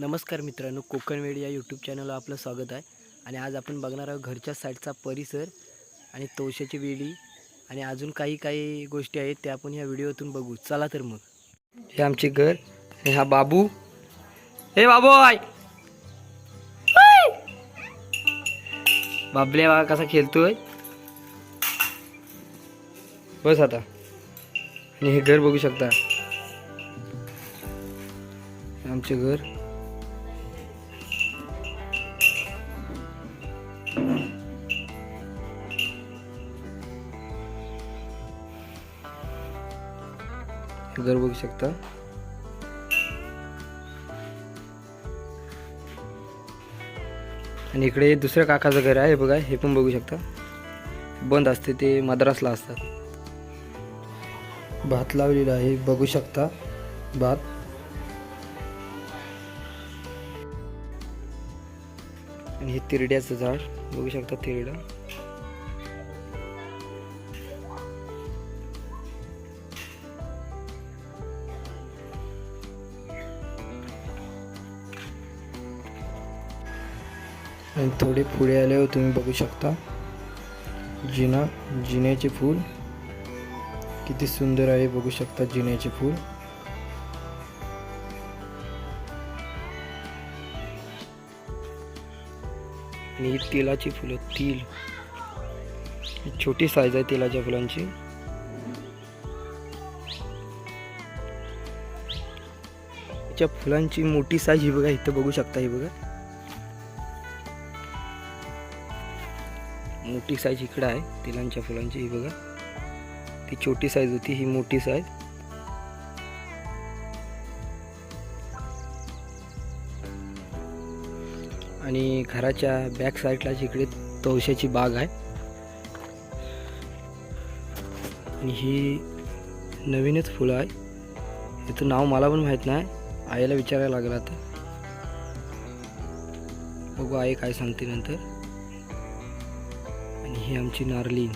नमस्कार मित्रांनो कोकणवेड या यूट्यूब चॅनलला आपलं स्वागत आहे. आणि आज आपण बघणार आहोत घरच्या साईडचा परिसर आणि तोशाची वेळी आणि अजून काही काही गोष्टी आहेत त्या आपण ह्या व्हिडिओतून बघू. चला तर मग. हे आमचे घर आणि हा बाबू. हे बाबू आय बाबल्या बाबा कसा खेळतोय. बस आता. आणि हे घर बघू शकता. आमचे घर. घर बघू शकता. आणि इकडे दुसऱ्या काकाचं घर आहे हे बघा हे पण बघू शकता. बंद असते ते मद्रासला असतात. भात लावलेला आहे बघू शकता. भात. आणि हे तिरड्याचं झाड बघू शकता तिरडा. आणि थोडे पुढे आल्यावर तुम्ही बघू शकता. जिना जिन्याचे फूल. किती सुंदर आहे बघू शकता जिन्याचे फूल. आणि तेलाची फुलं तिल. छोटी साईज आहे तेलाच्या फुलांची. फुलांची मोठी साईज ही बघा इथं बघू शकता ही बघा. मोठी साईज इकडं आहे तेलांच्या फुलांची. ही बघा. ती छोटी साईज होती ही मोठी साईज आणि घराच्या बॅक साईडला जिकडे तवशाची बाग आहे. आणि ही नवीनच फुलं आहे. याचं नाव मला पण माहीत नाही. आईला विचारायला लागलं आता. बघू आई काय सांगते नंतर. आणि ही आमची नारली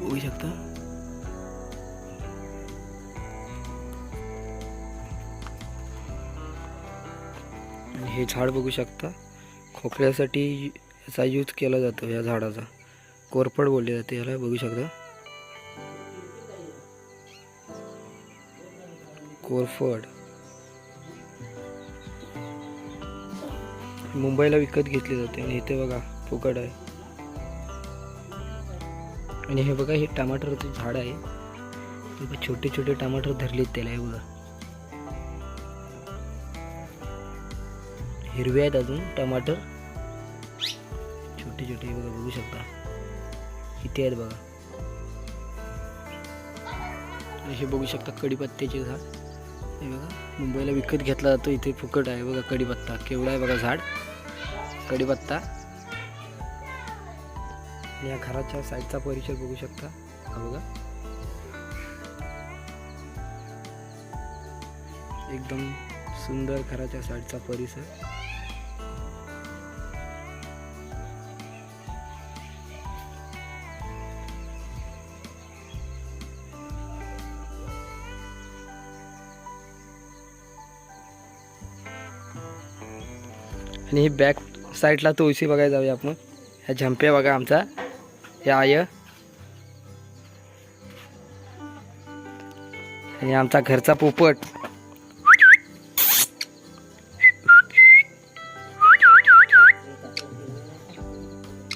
बघू शकता? आणि हे झाड बघू शकता? खोकल्यासाठी याचा यूज केला जातो या झाडाचा. कोरफड बोलले जाते याला बघू शकता? कोरफड. मुंबईला विकत घेतली जाते आणि इथे बघा. फुकट आहे. आणि हे बघा हे टमाटरचं झाड आहे. बघा छोटे छोटे टमाटर धरलेत त्याला हे बघा. हिरवे आहेत अजून टमाटर. छोटे छोटे बघा बघू शकता. किती आहेत बघा. हे बघू शकता कडीपत्त्याचे झाड. हे बघा मुंबईला विकत घेतला जातो इथे फुकट आहे. बघा कडीपत्ता केवढा आहे बघा झाड? कडीपत्ता आणि या घराच्या साईडचा परिसर बघू शकता. हा बघा. एकदम सुंदर घराच्या साईडचा परिसर. आणि ही बॅक साईडला तुळशी बघायला जाऊया आपण. ह्या झंप्या बघा आमचा. हे आय आणि आमचा घरचा पोपट.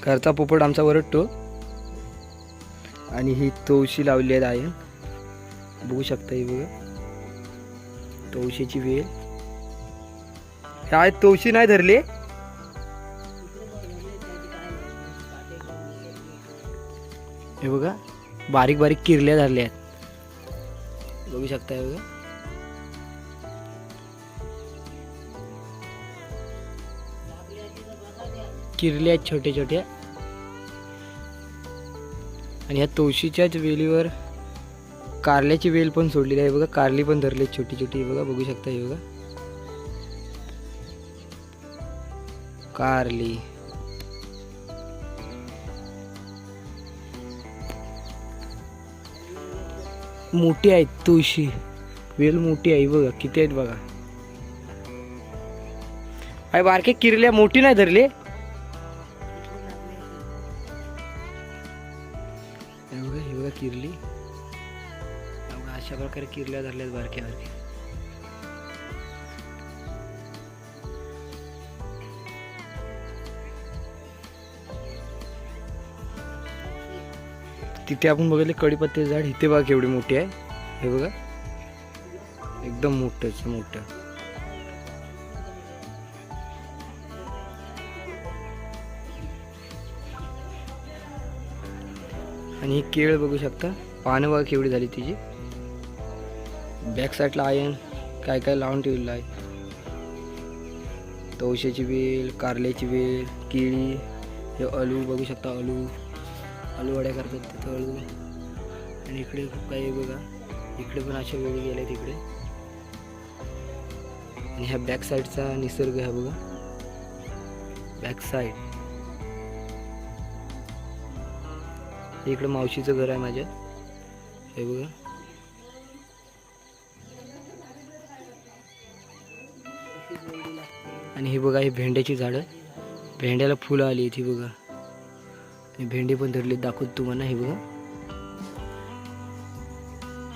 घरचा पोपट आमचा वरडतो आणि ही तवशी लावली आहे आयन बघू शकता ही बघा. तुळशीची वेळ काय तवशी नाही धरली. हे बघा बारीक बारीक किरल्या झाल्या आहेत. बघू शकता हे बघा. किरल्या आहेत छोट्या छोट्या. आणि ह्या तुळशीच्याच वेलीवर कारल्याची वेल पण सोडलेली आहे. बघा कारली पण धरली आहेत छोटी छोटी. बघा बघू शकता हे बघा. कारली. मोठी आहेत तुळशी. वेल मोठी आहे बघा किती आहेत बघा. अरे बारके किरल्या मोठी नाही धरले? बघा हे बघा किरली. अशा प्रकारे किरल्या धरल्यात बारक्या बारक्या तिथे आपण बघितले कडीपत्ते झाड इथे बघा केवढी मोठी आहे. हे बघा. एकदम मोठंच मोठं. आणि ही केळ बघू शकता. पानं बघा केवढी झाली तिची. बॅक साईडला आयन काय काय लावून ठेवलेलं आहे. तवशाची वेल कारल्याची वेल केळी हे अलू बघू शकता अलू आलू वड्या करतात तिथं हळू आणि इकडे खूप काही आहे बघा. इकडे पण अशा वेळी गेल्या तिकडे. आणि ह्या बॅक साईडचा निसर्ग आहे बघा. बॅक साईड इकडे मावशीचं घर आहे माझ्या. हे बघा. आणि हे बघा हे भेंड्याची झाडं. भेंड्याला फुलं आली इथे बघा. भेंडी पण धरली दाखवतो तुम्हाला हे बघा.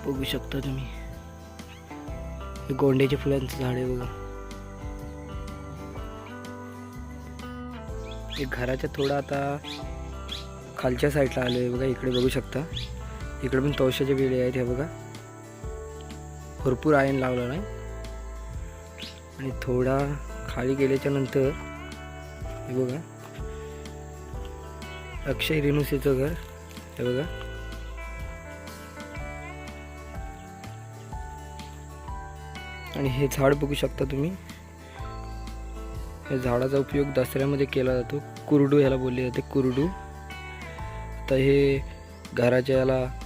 बघू शकता तुम्ही. हे गोंड्याच्या फुलांचं झाड आहे बघा. हे घराच्या थोडं आता खालच्या साईडला आलो आहे बघा इकडे बघू शकता. इकडे पण तवशाच्या वेळी आहेत हे बघा. भरपूर आयन लावलं नाही आणि थोडा खाली गेल्याच्यानंतर हे बघा. अक्षय रेणुसेचं घर. हे बघा. आणि हे झाड बघू शकता तुम्ही. या झाडाचा उपयोग दसऱ्यामध्ये केला जातो. कुरडू ह्याला बोलले जाते कुरडू. तर हे घराच्या याला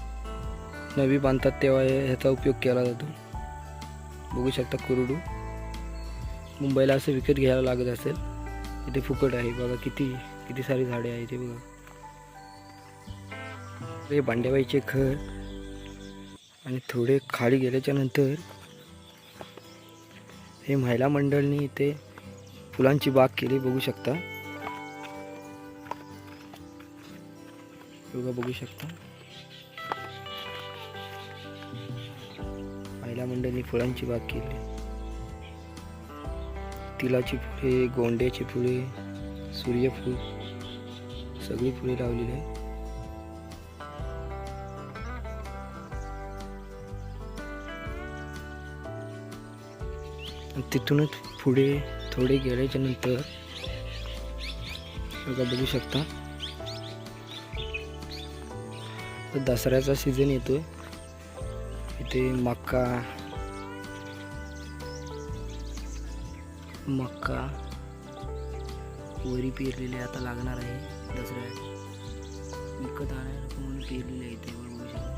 नवी बांधतात तेव्हा हे- ह्याचा उपयोग केला जातो. बघू शकता कुरडू. मुंबईला असं विकत घ्यायला लागत असेल. इथे फुकट आहे. बघा किती किती सारी झाडे आहेत ते बघा. हे भांडेबाईचे घर आणि थोडे खाली गेल्याच्यानंतर हे महिला मंडळनी इथे फुलांची बाग केली बघू शकता. बघू शकता. महिला मंडळनी फुलांची बाग केली. तिलाची फुले गोंड्याची फुले सूर्यफूल सगळी फुले लावलेली आहे तिथूनच पुढे थोडे गेल्याच्यानंतर बघा बघू शकता. दसऱ्याचा सीझन येतो इथे मका मका वरी पेरलेली आता लागणार आहे दसऱ्या विकत आणायला म्हणून पेरलेली आहे इथे बघू शकता.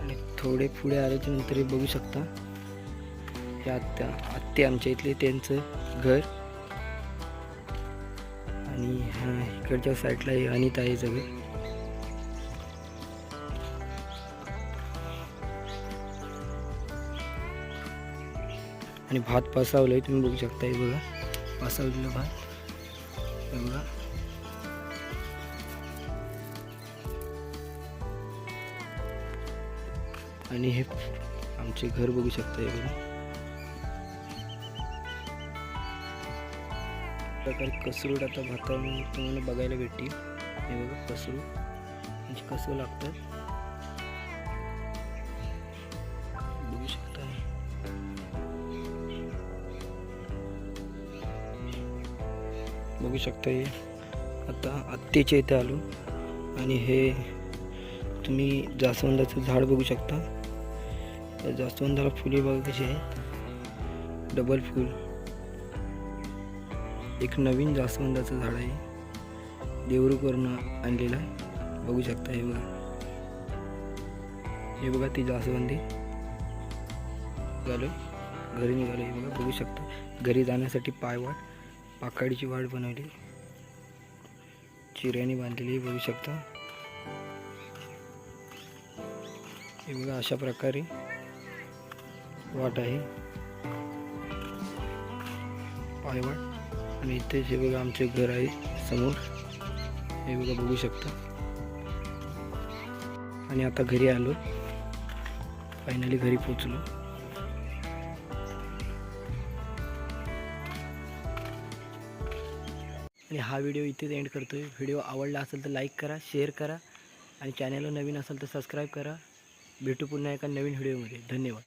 आणि थोडे पुढे आल्याच्यानंतर बघू शकता. या आत्या आत्ते आमच्या इथले त्यांचं घर. आणि हा इकडच्या साईडला हे अनिता आहे सगळं. आणि भात पसावलंय तुम्ही बघू शकता हे बघा. पसावलेलं भात. बघा. आणि हे आमचे घर बघू शकता हे बघा. प्रकारे कसरूड आता भातावर तुम्हाला बघायला भेटतील. हे बघा कसरू म्हणजे कसं लागतं? बघू शकता. बघू शकता हे. आता आत्तेच्या इथे आलो. आणि हे तुम्ही जास्वंदाचं झाड बघू शकता. जास्वंदाला फुले बघा कशी आहे डबल फूल. एक नवीन जास्वंदाचं झाड आहे. देवरूकवरनं आणलेलं आहे. बघू शकता हे बघा. हे बघा ती जास्वंदी. झालो. घरी निघालो हे बघा बघू शकता. घरी जाण्यासाठी पायवाट पाकाडीची वाट बनवली. चिऱ्याने बांधलेली बघू शकता. हे बघा अशा प्रकारे वाट आहे. पायवाड आणि इथे जे बघा आमचे घर आहे समोर. हे बघा बघू शकता. आणि आता घरी आलो. फायनली घरी पोचलो आणि हा व्हिडिओ इथेच एंड करतो आहे व्हिडिओ आवडला असेल तर लाईक करा शेअर करा. आणि चॅनलला नवीन असेल तर सबस्क्राईब करा. भेटू पुन्हा एका नवीन व्हिडिओमध्ये धन्यवाद.